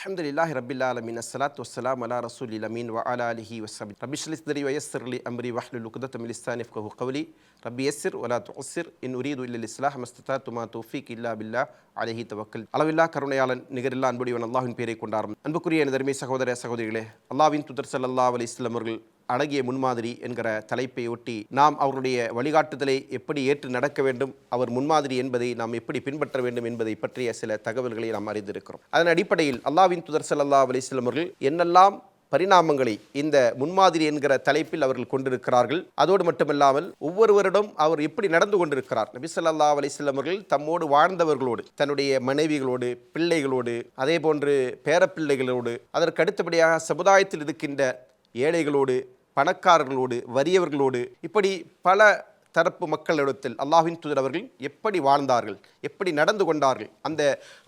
அல்ஹம்துலில்லாஹி ரபில் ஆலமின் அஸ்ஸலாத் வஸ்ஸலாம் அலா ரசூலில் அமீன் வ அலா அலிஹி வசபி ரபி ஷ்லிஸ்தரி வயஸ்ஸர் லி அம்ரி வஹ்லுல் உக்தத் மின் லிஸ்தானி ஃப்கஹு கவ்லி ரப்பி யஸ்ஸிர் வலா துஅஸ்ஸிர் இன் உரீது இல்லல் இஸ்லாஹ் மஸ்ததாத்து மா தௌஃபீக் இல்லா பில்லா அலைஹி தவக்கல் அளவில்லா கருணையாளன் நிகரில்லா அன்புடையவன் அல்லாஹ்வின் பேரை கொண்டாடும் அன்புக்குரிய எனது அருமை சகோதர சகோதரிகளே அல்லாஹ்வின் துதர் ஸல்லல்லாஹு அலைஹி வஸல்லம் அவர்கள் அழகிய முன்மாதிரி என்கிற தலைப்பையொட்டி நாம் அவருடைய வழிகாட்டுதலை எப்படி ஏற்று நடக்க வேண்டும் அவர் முன்மாதிரி என்பதை நாம் எப்படி பின்பற்ற வேண்டும் என்பதை பற்றிய சில தகவல்களை நாம் அறிந்திருக்கிறோம். அதன் அடிப்படையில் அல்லாவின் துதர் சல்லா அலைஹி அவர்கள் என்னெல்லாம் பரிணாமங்களை இந்த முன்மாதிரி என்கிற தலைப்பில் அவர்கள் கொண்டிருக்கிறார்கள் அதோடு மட்டுமல்லாமல் ஒவ்வொருவரிடம் அவர் எப்படி நடந்து கொண்டிருக்கிறார். நபி ஸல்லல்லாஹு அலைஹி அவர்கள் தம்மோடு வாழ்ந்தவர்களோடு தன்னுடைய மனைவிகளோடு பிள்ளைகளோடு அதே போன்று பேரப்பிள்ளைகளோடு அதற்கு அடுத்தபடியாக சமுதாயத்தில் இருக்கின்ற ஏழைகளோடு பணக்காரர்களோடு வறியவர்களோடு இப்படி பல தரப்பு மக்களிடத்தில் அல்லாஹின் தூதர் அவர்கள் எப்படி வாழ்ந்தார்கள் எப்படி நடந்து கொண்டார்கள் அந்த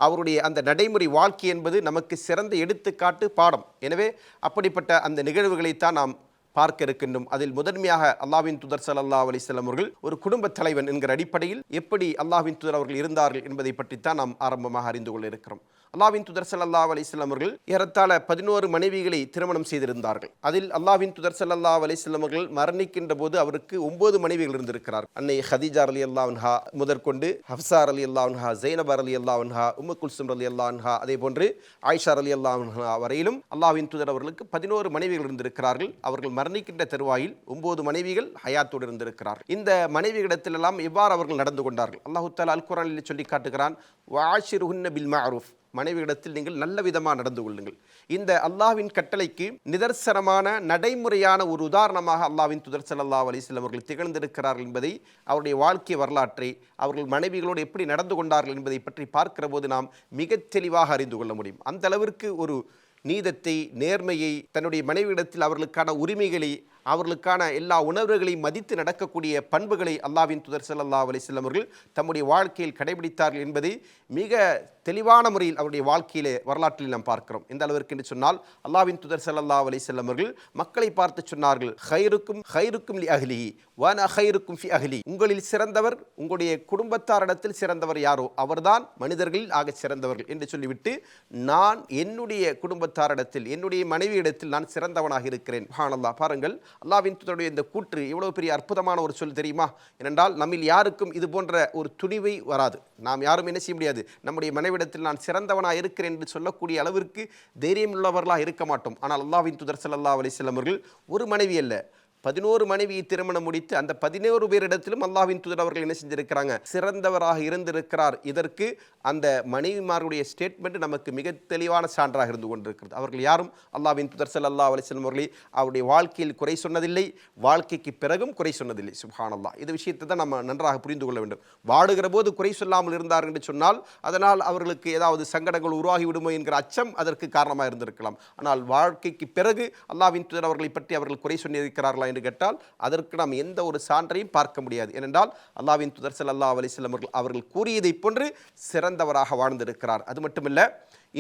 அவருடைய அந்த நடைமுறை வாழ்க்கை என்பது நமக்கு சிறந்த எடுத்துக்காட்டு பாடம். எனவே அப்படிப்பட்ட அந்த நிகழ்வுகளைத்தான் நாம் பார்க்க இருக்கின்றோம். அதில் முதன்மையாக அல்லாவின் தூதர் சல்லா அலைஹி அவர்கள் ஒரு குடும்பத் தலைவன் என்கிற அடிப்படையில் எப்படி அல்லாவின் தூதர் அவர்கள் இருந்தார்கள் என்பதை பற்றித்தான் நாம் ஆரம்பமாக அறிந்து கொள்ள இருக்கிறோம். அல்லாவின் துதர் சல்லா அலிஸ்லாம் அவர்கள் ஏறத்தாழ பதினோரு மனைவிகளை திருமணம் செய்திருந்தார்கள். அதில் அல்லாஹ்வின் துதர் சல்லா அலிஸ்லாம் அவர்கள் மரணிக்கின்ற போது அவருக்கு ஒன்பது மனைவிகள் இருந்திருக்கிறார் அன்னை ஹதீஜா அலி அல்லாஹா முதற்கொண்டு ஹப்சார் அலி அல்லாஹா ஜெய்னபா அலி அல்லாஹா உம்மு குல்சும் அலி அல்லாஹா அதே போன்று ஆயிஷார் அலி அல்லாஹா வரையிலும் அல்லாவின் துதர் அவர்களுக்கு பதினோரு மனைவிகள் இருந்திருக்கிறார்கள். அவர்கள் மரணிக்கின்ற தருவாயில் ஒன்பது மனைவிகள் ஹயாத்தோடு இருந்திருக்கிறார் இந்த மனைவிகளிடத்திலெல்லாம் எவ்வாறு அவர்கள் நடந்து கொண்டார்கள்? அல்லாஹு தாலா அல் குரானில் சொல்லி காட்டுகிறான் வாஷிருஹுன்ன பில் மாரூஃப். மனைவியிடத்தில் நீங்கள் நல்ல விதமாக நடந்து கொள்ளுங்கள். இந்த அல்லாஹ்வின் கட்டளைக்கு நிதர்சனமான நடைமுறையான ஒரு உதாரணமாக அல்லாஹ்வின் துதர் ஸல்லல்லாஹு அலைஹி அவர்கள் திகழ்ந்திருக்கிறார்கள் என்பதை அவருடைய வாழ்க்கை வரலாற்றை அவர்கள் மனைவிகளோடு எப்படி நடந்து கொண்டார்கள் என்பதை பற்றி பார்க்கிற போது நாம் மிக தெளிவாக அறிந்து கொள்ள முடியும். அந்த அளவிற்கு ஒரு நீதத்தை நேர்மையை தன்னுடைய மனைவியிடத்தில் அவர்களுக்கான உரிமைகளை அவர்களுக்கான எல்லா உணர்வுகளையும் மதித்து நடக்கக்கூடிய பண்புகளை அல்லாவின் துதர் சல்லா அலைஹி அவர்கள் தம்முடைய வாழ்க்கையில் கடைபிடித்தார்கள் என்பதை மிக தெளிவான முறையில் அவருடைய வாழ்க்கையிலே வரலாற்றில் நாம் பார்க்கிறோம். எந்த அளவிற்கு என்று சொன்னால் அல்லாவின் துதர் சல்லா அலைஹி அவர்கள் மக்களை பார்த்து சொன்னார்கள் ஹைருக்கும் ஹைருக்கும் லி அஹ்லிஹி வன ஹைருக்கும் ஃபி அஹ்லி. உங்களில் சிறந்தவர் உங்களுடைய குடும்பத்தாரிடத்தில் சிறந்தவர் யாரோ அவர்தான் மனிதர்களில் ஆக சிறந்தவர்கள் என்று சொல்லிவிட்டு நான் என்னுடைய குடும்பத்தாரிடத்தில் என்னுடைய மனைவியிடத்தில் நான் சிறந்தவனாக இருக்கிறேன். ஹானல்லா பாருங்கள் அல்லாவின் தூதருடைய இந்த கூற்று எவ்வளவு பெரிய அற்புதமான ஒரு சொல் தெரியுமா? ஏனென்றால் நம்மில் யாருக்கும் இது போன்ற ஒரு துணிவை வராது. நாம் யாரும் என்ன செய்ய முடியாது? நம்முடைய மனைவிடத்தில் நான் சிறந்தவனாக இருக்கிறேன் என்று சொல்லக்கூடிய அளவிற்கு தைரியம் உள்ளவர்களாக இருக்க மாட்டோம். ஆனால் அல்லாவின் தூதர் சல்லா அலைஹி அவர்கள் ஒரு மனைவி அல்ல. பதினோரு மனைவியை திருமணம் முடித்து அந்த பதினோரு பேரிடத்திலும் அல்லாஹ்வின் தூதர் அவர்கள் என்ன செஞ்சிருக்கிறாங்க? சிறந்தவராக இருந்திருக்கிறார். இதற்கு அந்த மனைவிமாருடைய ஸ்டேட்மெண்ட் நமக்கு மிக தெளிவான சான்றாக இருந்து கொண்டிருக்கிறது. அவர்கள் யாரும் அல்லாஹ்வின் தூதர் செல் அல்லா வஸல்லம் அவர்களை அவருடைய வாழ்க்கையில் குறை சொன்னதில்லை. வாழ்க்கைக்கு பிறகும் குறை சொன்னதில்லை. சுப்ஹானல்லாஹ். இந்த விஷயத்தை தான் நம்ம நன்றாக புரிந்து கொள்ள வேண்டும். வாடுகிற போது குறை சொல்லாமல் இருந்தார் என்று சொன்னால் அதனால் அவர்களுக்கு ஏதாவது சங்கடங்கள் உருவாகி விடுமோ என்கிற அச்சம் அதற்கு காரணமாக இருந்திருக்கலாம். ஆனால் வாழ்க்கைக்கு பிறகு அல்லாஹ்வின் தூதர் அவர்களை பற்றி அவர்கள் குறை சொல்லியிருக்கிறார்களா என்று கேட்டால் அதற்கு நாம் எந்த ஒரு சான்றையும் பார்க்க முடியாது. ஏனென்றால் அல்லாவின் துதர் ஸல்லல்லாஹு அலைஹி அவர்கள் அவர்கள் கூறியதைப் போன்று சிறந்தவராக வாழ்ந்திருக்கிறார். அது மட்டுமில்லை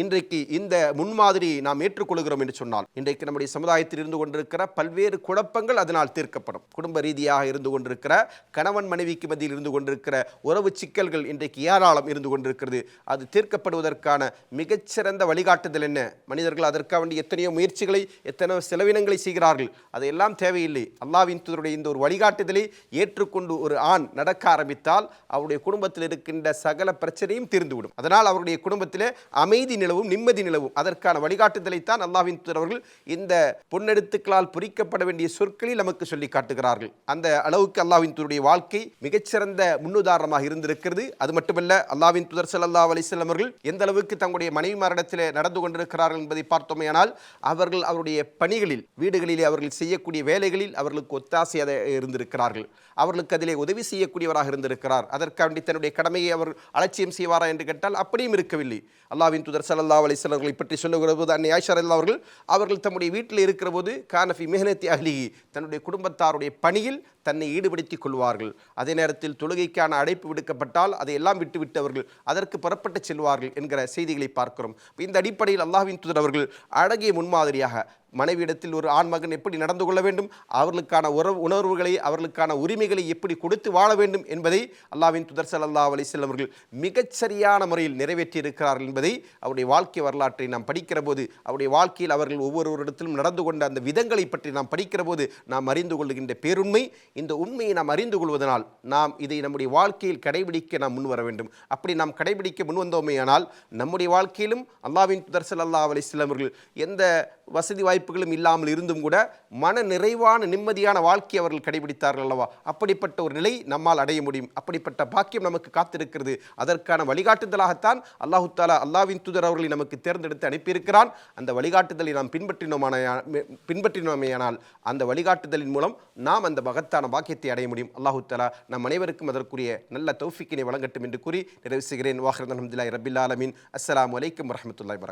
இன்றைக்கு இந்த முன்மாதிரி நாம் ஏற்றுக்கொள்கிறோம் என்று சொன்னால் இன்றைக்கு நம்முடைய சமுதாயத்தில் இருந்து கொண்டிருக்கிற பல்வேறு குழப்பங்கள் அதனால் தீர்க்கப்படும். குடும்ப ரீதியாக இருந்து கொண்டிருக்கிற கணவன் மனைவிக்கு மத்தியில் இருந்து கொண்டிருக்கிற உறவு சிக்கல்கள் இன்றைக்கு ஏராளம் இருந்து கொண்டிருக்கிறது. அது தீர்க்கப்படுவதற்கான மிகச்சிறந்த வழிகாட்டுதல் என்ன? மனிதர்கள் அதற்காக வேண்டிய எத்தனையோ முயற்சிகளை எத்தனையோ செலவினங்களை செய்கிறார்கள். அதையெல்லாம் தேவையில்லை. அல்லாவின் தூதருடைய இந்த ஒரு வழிகாட்டுதலை ஏற்றுக்கொண்டு ஒரு ஆண் நடக்க ஆரம்பித்தால் அவருடைய குடும்பத்தில் இருக்கின்ற சகல பிரச்சனையும் தீர்ந்துவிடும். அதனால் அவருடைய குடும்பத்திலே அமைதி நிலவும் நிம்மதி நிலவும். அதற்கான வழிகாட்டுதலைத்தான் அல்லாவின் தூதர் அவர்கள் இந்த பொன்னெடுத்துக்களால் பொறிக்கப்பட வேண்டிய சொற்களில் நமக்கு சொல்லி காட்டுகிறார்கள். அந்த அளவுக்கு அல்லாவின் தூதருடைய வாழ்க்கை மிகச்சிறந்த முன்னுதாரணமாக இருந்திருக்கிறது. அது மட்டுமல்ல அல்லாவின் தூதர் சல்லா அலைஹி அவர்கள் எந்த அளவுக்கு தங்களுடைய மனைவிமாரிடத்தில் நடந்து கொண்டிருக்கிறார்கள் என்பதை பார்த்தோமேயானால் அவர்கள் அவருடைய பணிகளில் வீடுகளிலே அவர்கள் செய்யக்கூடிய வேலைகளில் அவர்களுக்கு ஒத்தாசையாக இருந்திருக்கிறார்கள். அவர்களுக்கு அதிலே உதவி செய்யக்கூடியவராக இருந்திருக்கிறார். அதற்காண்டி தன்னுடைய கடமையை அவர் அலட்சியம் செய்வாரா என்று கேட்டால் அப்படியும் இருக்கவில்லை. அல்லாவின் தூதர் ஸல்லல்லாஹு அலைஹி பற்றி சொல்லுகிற போது அன்னை ஆயிஷா அல்லா அவர்கள் அவர்கள் தம்முடைய வீட்டில் இருக்கிற போது கானஃபி மெஹனத்தி அஹ்லிஹி தன்னுடைய குடும்பத்தாருடைய பணியில் தன்னை ஈடுபடுத்திக் கொள்வார்கள். அதே நேரத்தில் தொழுகைக்கான அழைப்பு விடுக்கப்பட்டால் அதை எல்லாம் விட்டுவிட்டு அவர்கள் அதற்கு புறப்பட்டு செல்வார்கள் என்கிற செய்திகளை பார்க்கிறோம். இந்த அடிப்படையில் அல்லாஹின் தூதர் அவர்கள் அழகிய முன்மாதிரியாக மனைவியிடத்தில் ஒரு ஆண் மகன் எப்படி நடந்து கொள்ள வேண்டும்? அவர்களுக்கான உறவு உணர்வுகளை அவர்களுக்கான உரிமைகளை எப்படி கொடுத்து வாழ வேண்டும் என்பதை அல்லாவின் துதர் சல்லா அலிஸ்லாம் அவர்கள் மிகச்சரியான முறையில் நிறைவேற்றி இருக்கிறார்கள் என்பதை அவருடைய வாழ்க்கை வரலாற்றை நாம் படிக்கிற போது அவருடைய வாழ்க்கையில் அவர்கள் ஒவ்வொருவரிடத்திலும் நடந்து கொண்ட அந்த விதங்களை பற்றி நாம் படிக்கிற போது நாம் அறிந்து கொள்ளுகின்ற பேருண்மை இந்த உண்மையை நாம் அறிந்து கொள்வதனால் நாம் இதை நம்முடைய வாழ்க்கையில் கடைபிடிக்க நாம் முன்வர வேண்டும். அப்படி நாம் கடைபிடிக்க முன் ஆனால் நம்முடைய வாழ்க்கையிலும் அல்லாவின் துதர் அல்லா அலிஸ்லாம் அவர்கள் எந்த வசதி வாய்ப்புகளும் இல்லாமல் இருந்தும் கூட மன நிறைவான நிம்மதியான வாழ்க்கை அவர்கள் கடைபிடித்தார்கள் அல்லவா? அப்படிப்பட்ட ஒரு நிலை நம்மால் அடைய முடியும். அப்படிப்பட்ட பாக்கியம் நமக்கு காத்திருக்கிறது. அதற்கான வழிகாட்டுதலாகத்தான் அல்லாஹு தாலா அல்லாவின் தூதர் அவர்களை நமக்கு தேர்ந்தெடுத்து அனுப்பியிருக்கிறான். அந்த வழிகாட்டுதலை நாம் பின்பற்றினோமான பின்பற்றினோமேயானால் அந்த வழிகாட்டுதலின் மூலம் நாம் அந்த மகத்தான பாக்கியத்தை அடைய முடியும். அல்லாஹு தாலா நம் அனைவருக்கும் அதற்குரிய நல்ல தௌஃபிக்கினை வழங்கட்டும் என்று கூறி நிறைவு செய்கிறேன். வாஹரத் அஹமதுல்லாய் ரபில் ஆலமின். அஸ்லாம் அலைக்கும் வரஹமத்துல்லாய் வரக்